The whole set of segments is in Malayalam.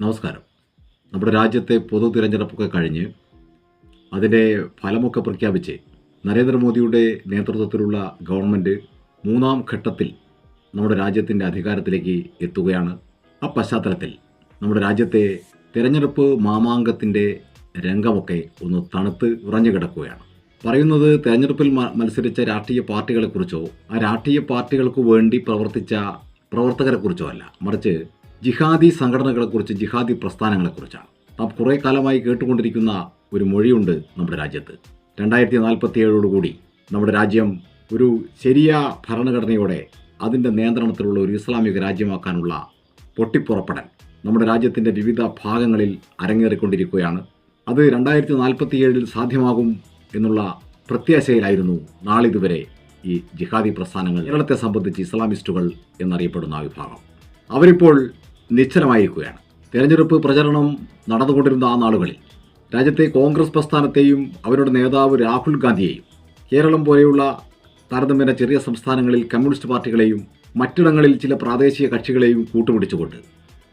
നമസ്കാരം. നമ്മുടെ രാജ്യത്തെ പൊതു തിരഞ്ഞെടുപ്പൊക്കെ കഴിഞ്ഞ് അതിന്റെ ഫലമൊക്കെ പ്രഖ്യാപിച്ച് നരേന്ദ്രമോദിയുടെ നേതൃത്വത്തിലുള്ള ഗവൺമെന്റ് മൂന്നാം ഘട്ടത്തിൽ നമ്മുടെ രാജ്യത്തിന്റെ അധികാരത്തിലേക്ക് എത്തുകയാണ്. ആ പശ്ചാത്തലത്തിൽ നമ്മുടെ രാജ്യത്തെ തിരഞ്ഞെടുപ്പ് മാമാങ്കത്തിന്റെ രംഗമൊക്കെ ഒന്ന് തണുത്ത് ഉറഞ്ഞു കിടക്കുകയാണ്. പറയുന്നത് തെരഞ്ഞെടുപ്പിൽ മത്സരിച്ച രാഷ്ട്രീയ പാർട്ടികളെക്കുറിച്ചോ ആ രാഷ്ട്രീയ പാർട്ടികൾക്ക് വേണ്ടി പ്രവർത്തിച്ച പ്രവർത്തകരെക്കുറിച്ചോ അല്ല. മറിച്ച് ജിഹാദി സംഘടനകളെക്കുറിച്ച് ജിഹാദി പ്രസ്ഥാനങ്ങളെക്കുറിച്ചാണ്. നാം കുറേ കാലമായി കേട്ടുകൊണ്ടിരിക്കുന്ന ഒരു മൊഴിയുണ്ട് നമ്മുടെ രാജ്യത്ത്. രണ്ടായിരത്തി നാൽപ്പത്തി ഏഴോടുകൂടി നമ്മുടെ രാജ്യം ഒരു ശരിയ ഭരണഘടനയോടെ അതിന്റെ നിയന്ത്രണത്തിലുള്ള ഒരു ഇസ്ലാമിക രാജ്യമാക്കാനുള്ള പൊട്ടിപ്പുറപ്പെടൽ നമ്മുടെ രാജ്യത്തിന്റെ വിവിധ ഭാഗങ്ങളിൽ അരങ്ങേറിക്കൊണ്ടിരിക്കുകയാണ്. അത് രണ്ടായിരത്തി നാൽപ്പത്തി ഏഴിൽ സാധ്യമാകും എന്നുള്ള പ്രത്യാശയിലായിരുന്നു നാളിതുവരെ ഈ ജിഹാദി പ്രസ്ഥാനങ്ങൾ. കേരളത്തെ സംബന്ധിച്ച് ഇസ്ലാമിസ്റ്റുകൾ എന്നറിയപ്പെടുന്ന വിഭാഗം. അവരിപ്പോൾ നിശ്ചലമായിരിക്കുകയാണ്. തെരഞ്ഞെടുപ്പ് പ്രചരണം നടന്നുകൊണ്ടിരുന്ന ആ നാളുകളിൽ രാജ്യത്തെ കോൺഗ്രസ് പ്രസ്ഥാനത്തെയും അവരുടെ നേതാവ് രാഹുൽ ഗാന്ധിയെയും കേരളം പോലെയുള്ള താരതമ്യേന ചെറിയ സംസ്ഥാനങ്ങളിൽ കമ്മ്യൂണിസ്റ്റ് പാർട്ടികളെയും മറ്റിടങ്ങളിൽ ചില പ്രാദേശിക കക്ഷികളെയും കൂട്ടുപിടിച്ചുകൊണ്ട്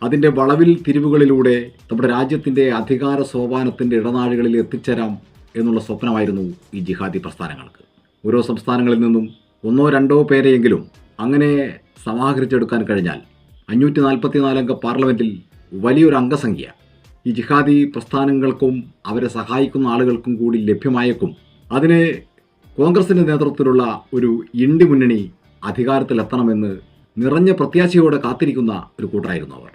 അതിന്റെ വളവിൽ തിരിവുകളിലൂടെ നമ്മുടെ രാജ്യത്തിന്റെ അധികാര സോപാനത്തിന്റെ ഇടനാഴികളിൽ എത്തിച്ചേരാം എന്നുള്ള സ്വപ്നമായിരുന്നു ഈ ജിഹാദി പ്രസ്ഥാനങ്ങൾക്ക്. ഓരോ സംസ്ഥാനങ്ങളിൽ നിന്നും ഒന്നോ രണ്ടോ പേരെയെങ്കിലും അങ്ങനെ സമാഹരിച്ചെടുക്കാൻ കഴിഞ്ഞാൽ അഞ്ഞൂറ്റി നാൽപ്പത്തിനാലംഗ പാർലമെന്റിൽ വലിയൊരു അംഗസംഖ്യ. ഈ ജിഹാദി പ്രസ്ഥാനങ്ങൾക്കും അവരെ സഹായിക്കുന്ന ആളുകൾക്കും കൂടി ലഭ്യമായേക്കും. അതിനെ കോൺഗ്രസിന്റെ നേതൃത്വത്തിലുള്ള ഒരു ഇണ്ടി മുന്നണി അധികാരത്തിലെത്തണമെന്ന് നിറഞ്ഞ പ്രത്യാശയോടെ കാത്തിരിക്കുന്ന ഒരു കൂട്ടരായിരുന്നു അവർ.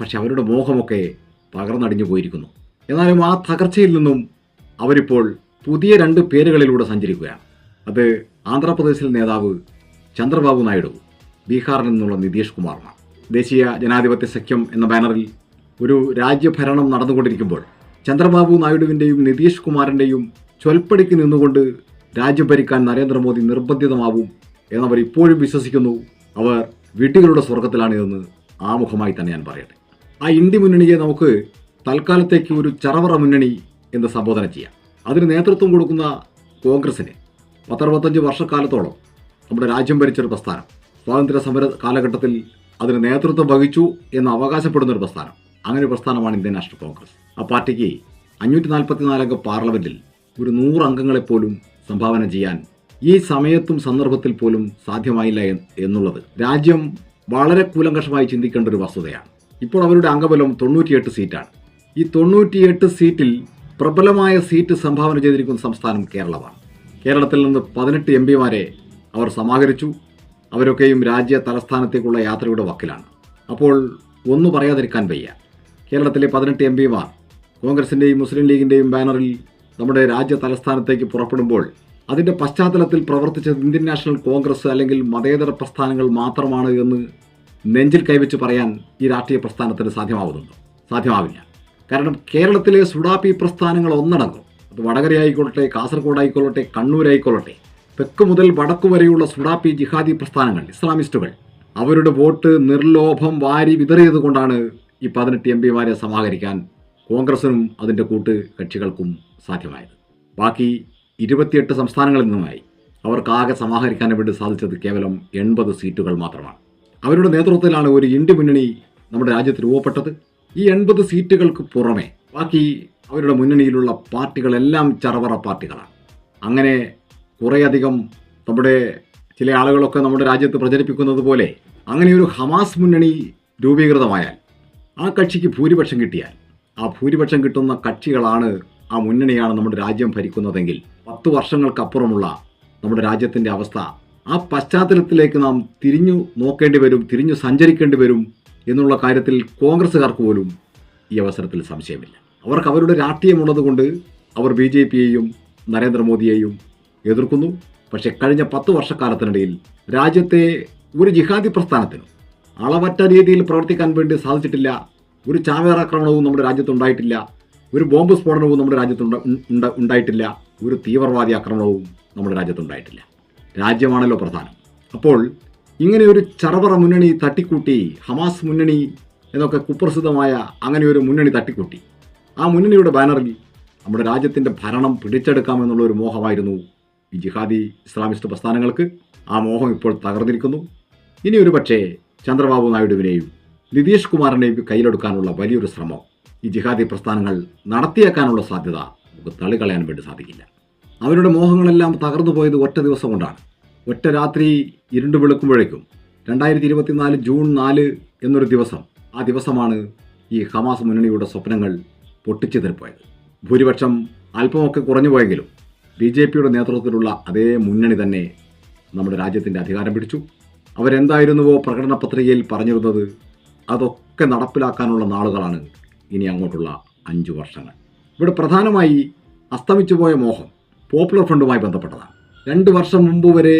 പക്ഷെ അവരുടെ മോഹമൊക്കെ പകർന്നടിഞ്ഞു പോയിരിക്കുന്നു. എന്നാലും ആ തകർച്ചയിൽ നിന്നും അവരിപ്പോൾ പുതിയ രണ്ട് പേരുകളിലൂടെ സഞ്ചരിക്കുകയാണ്. അത് ആന്ധ്രാപ്രദേശിലെ നേതാവ് ചന്ദ്രബാബു നായിഡു ബീഹാറിൽ നിന്നുള്ള നിതീഷ് കുമാറാണ് ദേശീയ ജനാധിപത്യ സഖ്യം എന്ന ബാനറിൽ ഒരു രാജ്യഭരണം നടന്നുകൊണ്ടിരിക്കുമ്പോൾ ചന്ദ്രബാബു നായിഡുവിന്റെയും നിതീഷ് കുമാറിന്റെയും ചൊൽപ്പടിക്ക് നിന്നുകൊണ്ട് രാജ്യം ഭരിക്കാൻ നരേന്ദ്രമോദി നിർബന്ധിതമാവും എന്നവർ ഇപ്പോഴും വിശ്വസിക്കുന്നു. അവർ വീട്ടുകളുടെ സ്വർഗത്തിലാണ് എന്ന് ആമുഖമായി തന്നെ ഞാൻ പറയട്ടെ. ആ ഇന്ത്യ മുന്നണിയെ നമുക്ക് തൽക്കാലത്തേക്ക് ഒരു ചറവറ മുന്നണി എന്ന് സംബോധന ചെയ്യാം. അതിന് നേതൃത്വം കൊടുക്കുന്ന കോൺഗ്രസിന് പത്തറുപത്തഞ്ച് വർഷക്കാലത്തോളം നമ്മുടെ രാജ്യം ഭരിച്ചൊരു പ്രസ്ഥാനം. സ്വാതന്ത്ര്യ സമര കാലഘട്ടത്തിൽ അതിന് നേതൃത്വം വഹിച്ചു എന്ന് അവകാശപ്പെടുന്ന ഒരു പ്രസ്ഥാനം. അങ്ങനെ ഒരു പ്രസ്ഥാനമാണ് ഇന്ത്യൻ നാഷണൽ കോൺഗ്രസ്. ആ പാർട്ടിക്ക് അഞ്ഞൂറ്റി നാൽപ്പത്തിനാലംഗ പാർലമെന്റിൽ ഒരു നൂറ് അംഗങ്ങളെപ്പോലും സംഭാവന ചെയ്യാൻ ഈ സമയത്തും സന്ദർഭത്തിൽ പോലും സാധ്യമായില്ല എന്ന് എന്നുള്ളത് രാജ്യം വളരെ കൂലങ്കഷമായി ചിന്തിക്കേണ്ട ഒരു വസ്തുതയാണ്. ഇപ്പോൾ അവരുടെ അംഗബലം തൊണ്ണൂറ്റിയെട്ട് സീറ്റാണ്. ഈ തൊണ്ണൂറ്റിയെട്ട് സീറ്റിൽ പ്രബലമായ സീറ്റ് സംഭാവന ചെയ്തിരിക്കുന്ന സംസ്ഥാനം കേരളമാണ്. കേരളത്തിൽ നിന്ന് പതിനെട്ട് എം പിമാരെ അവർ സമാഹരിച്ചു. അവരൊക്കെയും രാജ്യ തലസ്ഥാനത്തേക്കുള്ള യാത്രയുടെ വക്കിലാണ്. അപ്പോൾ ഒന്നു പറയാതിരിക്കാൻ വയ്യ. കേരളത്തിലെ പതിനെട്ട് എം പിമാർ കോൺഗ്രസിന്റെയും മുസ്ലിം ലീഗിന്റെയും ബാനറിൽ നമ്മുടെ രാജ്യ തലസ്ഥാനത്തേക്ക് പുറപ്പെടുമ്പോൾ അതിന്റെ പശ്ചാത്തലത്തിൽ പ്രവർത്തിച്ചത് ഇന്ത്യൻ നാഷണൽ കോൺഗ്രസ് അല്ലെങ്കിൽ മതേതര പ്രസ്ഥാനങ്ങൾ മാത്രമാണ് എന്ന് നെഞ്ചിൽ കൈവച്ച് പറയാൻ ഈ രാഷ്ട്രീയ പ്രസ്ഥാനത്തിന് സാധ്യമാവുന്നുണ്ടോ? സാധ്യമാവില്ല. കാരണം കേരളത്തിലെ സുഡാപ്പി പ്രസ്ഥാനങ്ങൾ ഒന്നടങ്കം. അത് വടകരയായിക്കൊള്ളട്ടെ കാസർഗോഡായിക്കൊള്ളട്ടെ കണ്ണൂരായിക്കൊള്ളട്ടെ തെക്ക് മുതൽ വടക്കു വരെയുള്ള സുഡാപ്പി ജിഹാദി പ്രസ്ഥാനങ്ങൾ ഇസ്ലാമിസ്റ്റുകൾ. അവരുടെ വോട്ട് നിർലോഭം വാരി വിതറിയത് കൊണ്ടാണ് ഈ പതിനെട്ട് എം പിമാരെ സമാഹരിക്കാൻ കോൺഗ്രസിനും അതിന്റെ കൂട്ട് കക്ഷികൾക്കും സാധ്യമായത്. ബാക്കി ഇരുപത്തിയെട്ട് സംസ്ഥാനങ്ങളിൽ നിന്നുമായി അവർക്കാകെ സമാഹരിക്കാൻ വേണ്ടി സാധിച്ചത് കേവലം എൺപത് സീറ്റുകൾ മാത്രമാണ്. അവരുടെ നേതൃത്വത്തിലാണ് ഒരു ഇന്ത്യ മുന്നണി നമ്മുടെ രാജ്യത്ത് രൂപപ്പെട്ടത്. ഈ എൺപത് സീറ്റുകൾക്ക് പുറമെ ബാക്കി അവരുടെ മുന്നണിയിലുള്ള പാർട്ടികളെല്ലാം ചറവറ പാർട്ടികളാണ്. അങ്ങനെ കുറേയധികം നമ്മുടെ ചില ആളുകളൊക്കെ നമ്മുടെ രാജ്യത്ത് പ്രചരിപ്പിക്കുന്നത് പോലെ അങ്ങനെ ഒരു ഹമാസ് മുന്നണി രൂപീകൃതമായാൽ ആ കക്ഷിക്ക് ഭൂരിപക്ഷം കിട്ടിയാൽ ആ ഭൂരിപക്ഷം കിട്ടുന്ന കക്ഷികളാണ് ആ മുന്നണിയാണ് നമ്മുടെ രാജ്യം ഭരിക്കുന്നതെങ്കിൽ പത്ത് വർഷങ്ങൾക്കപ്പുറമുള്ള നമ്മുടെ രാജ്യത്തിന്റെ അവസ്ഥ ആ പശ്ചാത്തലത്തിലേക്ക് നാം തിരിഞ്ഞു നോക്കേണ്ടി വരും തിരിഞ്ഞു സഞ്ചരിക്കേണ്ടി വരും എന്നുള്ള കാര്യത്തിൽ കോൺഗ്രസ്സുകാർക്ക് പോലും ഈ അവസരത്തിൽ സംശയമില്ല. അവർക്ക് അവരുടെ രാഷ്ട്രീയമുള്ളത് കൊണ്ട് അവർ ബി ജെ പിയെയും നരേന്ദ്രമോദിയെയും എതിർക്കുന്നു. പക്ഷേ കഴിഞ്ഞ പത്ത് വർഷക്കാലത്തിനിടയിൽ രാജ്യത്തെ ഒരു ജിഹാദി പ്രസ്ഥാനത്തിന് അളവറ്റ രീതിയിൽ പ്രവർത്തിക്കാൻ വേണ്ടി സാധിച്ചിട്ടില്ല. ഒരു ചാവേറാക്രമണവും നമ്മുടെ രാജ്യത്തുണ്ടായിട്ടില്ല. ഒരു ബോംബ് സ്ഫോടനവും നമ്മുടെ രാജ്യത്തുണ്ട ഉണ്ടായിട്ടില്ല. ഒരു തീവ്രവാദി ആക്രമണവും നമ്മുടെ രാജ്യത്തുണ്ടായിട്ടില്ല. രാജ്യമാണല്ലോ പ്രധാനം. അപ്പോൾ ഇങ്ങനെ ഒരു ചറവറ മുന്നണി തട്ടിക്കൂട്ടി ഹമാസ് മുന്നണി എന്നൊക്കെ കുപ്രസിദ്ധമായ അങ്ങനെ ഒരു മുന്നണി തട്ടിക്കൂട്ടി. ആ മുന്നണിയുടെ ബാനറിൽ നമ്മുടെ രാജ്യത്തിന്റെ ഭരണം പിടിച്ചെടുക്കാമെന്നുള്ള ഒരു മോഹമായിരുന്നു ഈ ജിഹാദി ഇസ്ലാമിസ്റ്റ് പ്രസ്ഥാനങ്ങൾക്ക് ആ മോഹം ഇപ്പോൾ തകർന്നിരിക്കുന്നു. ഇനി ഒരു പക്ഷേ ചന്ദ്രബാബു നായിഡുവിനെയും നിതീഷ് കുമാറിനെയും കയ്യിലെടുക്കാനുള്ള വലിയൊരു ശ്രമം ഈ ജിഹാദി പ്രസ്ഥാനങ്ങൾ നടത്തിയേക്കാനുള്ള സാധ്യത നമുക്ക് തള്ളിക്കളയാൻ വേണ്ടി സാധിക്കില്ല. അവരുടെ മോഹങ്ങളെല്ലാം തകർന്നു പോയത് ഒറ്റ ദിവസം കൊണ്ടാണ്. ഒറ്റ രാത്രി ഇരുണ്ടു വെളുക്കുമ്പോഴേക്കും രണ്ടായിരത്തി ഇരുപത്തിനാല് ജൂൺ നാല് എന്നൊരു ദിവസം ആ ദിവസമാണ് ഈ ഹമാസ് മുന്നണിയുടെ സ്വപ്നങ്ങൾ പൊട്ടിച്ചു തെറിപ്പോയത് ഭൂരിപക്ഷം അല്പമൊക്കെ കുറഞ്ഞു പോയെങ്കിലും ബി ജെ പിയുടെ നേതൃത്വത്തിലുള്ള അതേ മുന്നണി തന്നെ നമ്മുടെ രാജ്യത്തിന്റെ അധികാരം പിടിച്ചു. അവരെന്തായിരുന്നുവോ പ്രകടന പത്രികയിൽ പറഞ്ഞിരുന്നത് അതൊക്കെ നടപ്പിലാക്കാനുള്ള നാളുകളാണ് ഇനി അങ്ങോട്ടുള്ള അഞ്ച് വർഷങ്ങൾ. ഇവിടെ പ്രധാനമായി അസ്തമിച്ചു പോയ മോഹം പോപ്പുലർ ഫ്രണ്ടുമായി ബന്ധപ്പെട്ടതാണ്. രണ്ട് വർഷം മുമ്പ് വരെ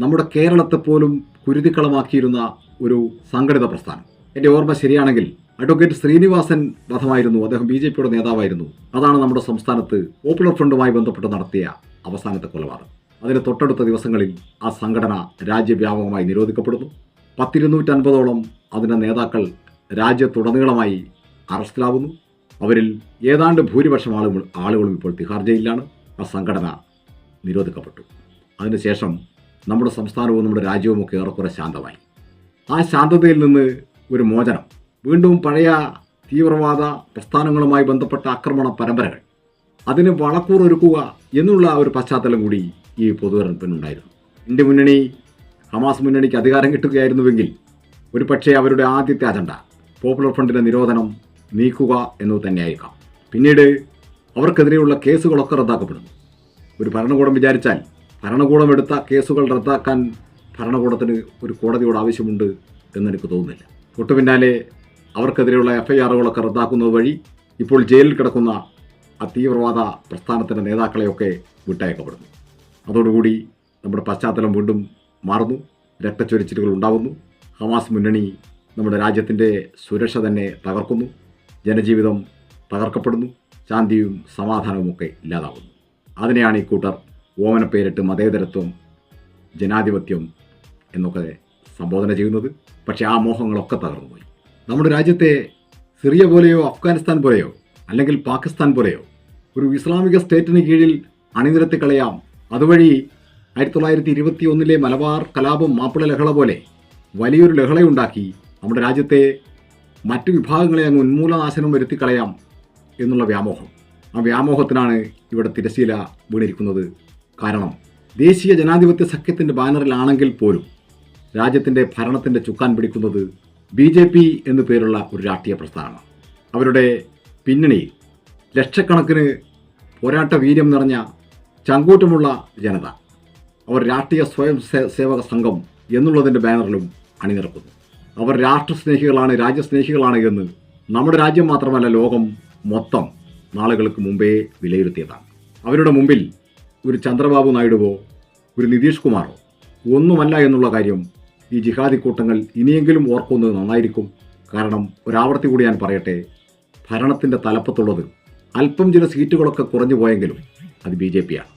നമ്മുടെ കേരളത്തെ പോലും കുരുതിക്കളമാക്കിയിരുന്ന ഒരു സംഘടിത പ്രസ്ഥാനം. എന്റെ ഓർമ്മ ശരിയാണെങ്കിൽ അഡ്വക്കേറ്റ് ശ്രീനിവാസൻ വധമായിരുന്നു. അദ്ദേഹം ബി ജെ പിയുടെ നേതാവായിരുന്നു. അതാണ് നമ്മുടെ സംസ്ഥാനത്ത് പോപ്പുലർ ഫ്രണ്ടുമായി ബന്ധപ്പെട്ട് നടത്തിയ അവസാനത്തെ കൊലപാതകം. അതിന് തൊട്ടടുത്ത ദിവസങ്ങളിൽ ആ സംഘടന രാജ്യവ്യാപകമായി നിരോധിക്കപ്പെടുന്നു. പത്തിരുന്നൂറ്റൻപതോളം അതിന്റെ നേതാക്കൾ രാജ്യത്തുടനീളമായി അറസ്റ്റിലാവുന്നു. അവരിൽ ഏതാണ്ട് ഭൂരിപക്ഷം ആളുകൾ ആളുകളും ഇപ്പോൾ തിഹാർ ജയിലിലാണ്. ആ സംഘടന നിരോധിക്കപ്പെട്ടു. അതിനുശേഷം നമ്മുടെ സംസ്ഥാനവും നമ്മുടെ രാജ്യവും ഒക്കെ ഏറെക്കുറെ ശാന്തമായി. ആ ശാന്തതയിൽ നിന്ന് ഒരു മോചനം വീണ്ടും പഴയ തീവ്രവാദ പ്രസ്ഥാനങ്ങളുമായി ബന്ധപ്പെട്ട ആക്രമണ പരമ്പരകൾ. അതിന് വളക്കൂറൊരുക്കുക എന്നുള്ള ഒരു പശ്ചാത്തലം കൂടി ഈ പൊതുതെരഞ്ഞെടുപ്പിനുണ്ടായിരുന്നു. ഇന്ത്യ മുന്നണി ഹമാസ് മുന്നണിക്ക് അധികാരം കിട്ടുകയായിരുന്നുവെങ്കിൽ ഒരു പക്ഷേ അവരുടെ ആദ്യത്തെ അജണ്ട പോപ്പുലർ ഫ്രണ്ടിന്റെ നിരോധനം നീക്കുക എന്നത് തന്നെയായിരിക്കാം പിന്നീട് അവർക്കെതിരെയുള്ള കേസുകളൊക്കെ റദ്ദാക്കപ്പെടുന്നു. ഒരു ഭരണകൂടം വിചാരിച്ചാൽ ഭരണകൂടം എടുത്ത കേസുകൾ റദ്ദാക്കാൻ ഭരണകൂടത്തിന് ഒരു കോടതിയോട് ആവശ്യമുണ്ട് എന്നെനിക്ക് തോന്നുന്നില്ല. തൊട്ടു പിന്നാലെ അവർക്കെതിരെയുള്ള എഫ് ഐ ആറുകളൊക്കെ റദ്ദാക്കുന്നത് വഴി ഇപ്പോൾ ജയിലിൽ കിടക്കുന്ന ആ തീവ്രവാദ പ്രസ്ഥാനത്തിന്റെ നേതാക്കളെയൊക്കെ വിട്ടയക്കപ്പെടുന്നു. അതോടുകൂടി നമ്മുടെ പശ്ചാത്തലം വീണ്ടും മാറുന്നു. രക്തച്ചൊരിച്ചിലുകൾ ഉണ്ടാകുന്നു ഹമാസ് മുന്നണി നമ്മുടെ രാജ്യത്തിന്റെ സുരക്ഷ തന്നെ തകർക്കുന്നു. ജനജീവിതം തകർക്കപ്പെടുന്നു. ശാന്തിയും സമാധാനവും ഒക്കെ ഇല്ലാതാവുന്നു അതിനെയാണ് ഈ കൂട്ടർ ഓമന പേരിട്ട് മതേതരത്വം ജനാധിപത്യം എന്നൊക്കെ സംബോധന ചെയ്യുന്നത്. പക്ഷേ ആ മോഹങ്ങളൊക്കെ തകർന്നുപോയി നമ്മുടെ രാജ്യത്തെ സിറിയ പോലെയോ അഫ്ഗാനിസ്ഥാൻ പോലെയോ അല്ലെങ്കിൽ പാകിസ്ഥാൻ പോലെയോ ഒരു ഇസ്ലാമിക സ്റ്റേറ്റിന് കീഴിൽ അണിനിരത്തി കളയാം. അതുവഴി ആയിരത്തി തൊള്ളായിരത്തി ഇരുപത്തി ഒന്നിലെ മലബാർ കലാപം മാപ്പിള ലഹള പോലെ വലിയൊരു ലഹളയുണ്ടാക്കി നമ്മുടെ രാജ്യത്തെ മറ്റു വിഭാഗങ്ങളെ അങ്ങ് ഉന്മൂലനാശനം വരുത്തിക്കളയാം എന്നുള്ള വ്യാമോഹം. ആ വ്യാമോഹത്തിനാണ് ഇവിടെ തിരശീല വീണിരിക്കുന്നത്. കാരണം ദേശീയ ജനാധിപത്യ സഖ്യത്തിന്റെ ബാനറിലാണെങ്കിൽ പോലും രാജ്യത്തിന്റെ ഭരണത്തിന്റെ ചുക്കാൻ പിടിക്കുന്നത് ബി ജെ പി എന്നു പേരുള്ള ഒരു രാഷ്ട്രീയ പ്രസ്ഥാനമാണ് അവരുടെ പിന്നണിയിൽ ലക്ഷക്കണക്കിന് പോരാട്ട വീര്യം നിറഞ്ഞ ചങ്കൂറ്റമുള്ള ജനത. അവർ രാഷ്ട്രീയ സ്വയം സേവക സംഘം എന്നുള്ളതിന്റെ ബാനറിലും അണിനിരക്കുന്നു. അവർ രാഷ്ട്രസ്നേഹികളാണ് രാജ്യസ്നേഹികളാണ് എന്ന് നമ്മുടെ രാജ്യം മാത്രമല്ല ലോകം മൊത്തം നാളുകൾക്ക് മുമ്പേ വിലയിരുത്തിയതാണ്. അവരുടെ മുമ്പിൽ ഒരു ചന്ദ്രബാബു നായിഡുവോ ഒരു നിതീഷ് കുമാറോ ഒന്നുമല്ല എന്നുള്ള കാര്യം ഈ ജിഹാദി കൂട്ടങ്ങൾ ഇനിയെങ്കിലും ഓർക്കുന്നത് നന്നായിരിക്കും. കാരണം ഒരാവർത്തി കൂടി ഞാൻ പറയട്ടെ ഭരണത്തിന്റെ തലപ്പത്തുള്ളത് അല്പം ചില സീറ്റുകളൊക്കെ കുറഞ്ഞു പോയെങ്കിലും അത് ബി ജെ പിയാണ്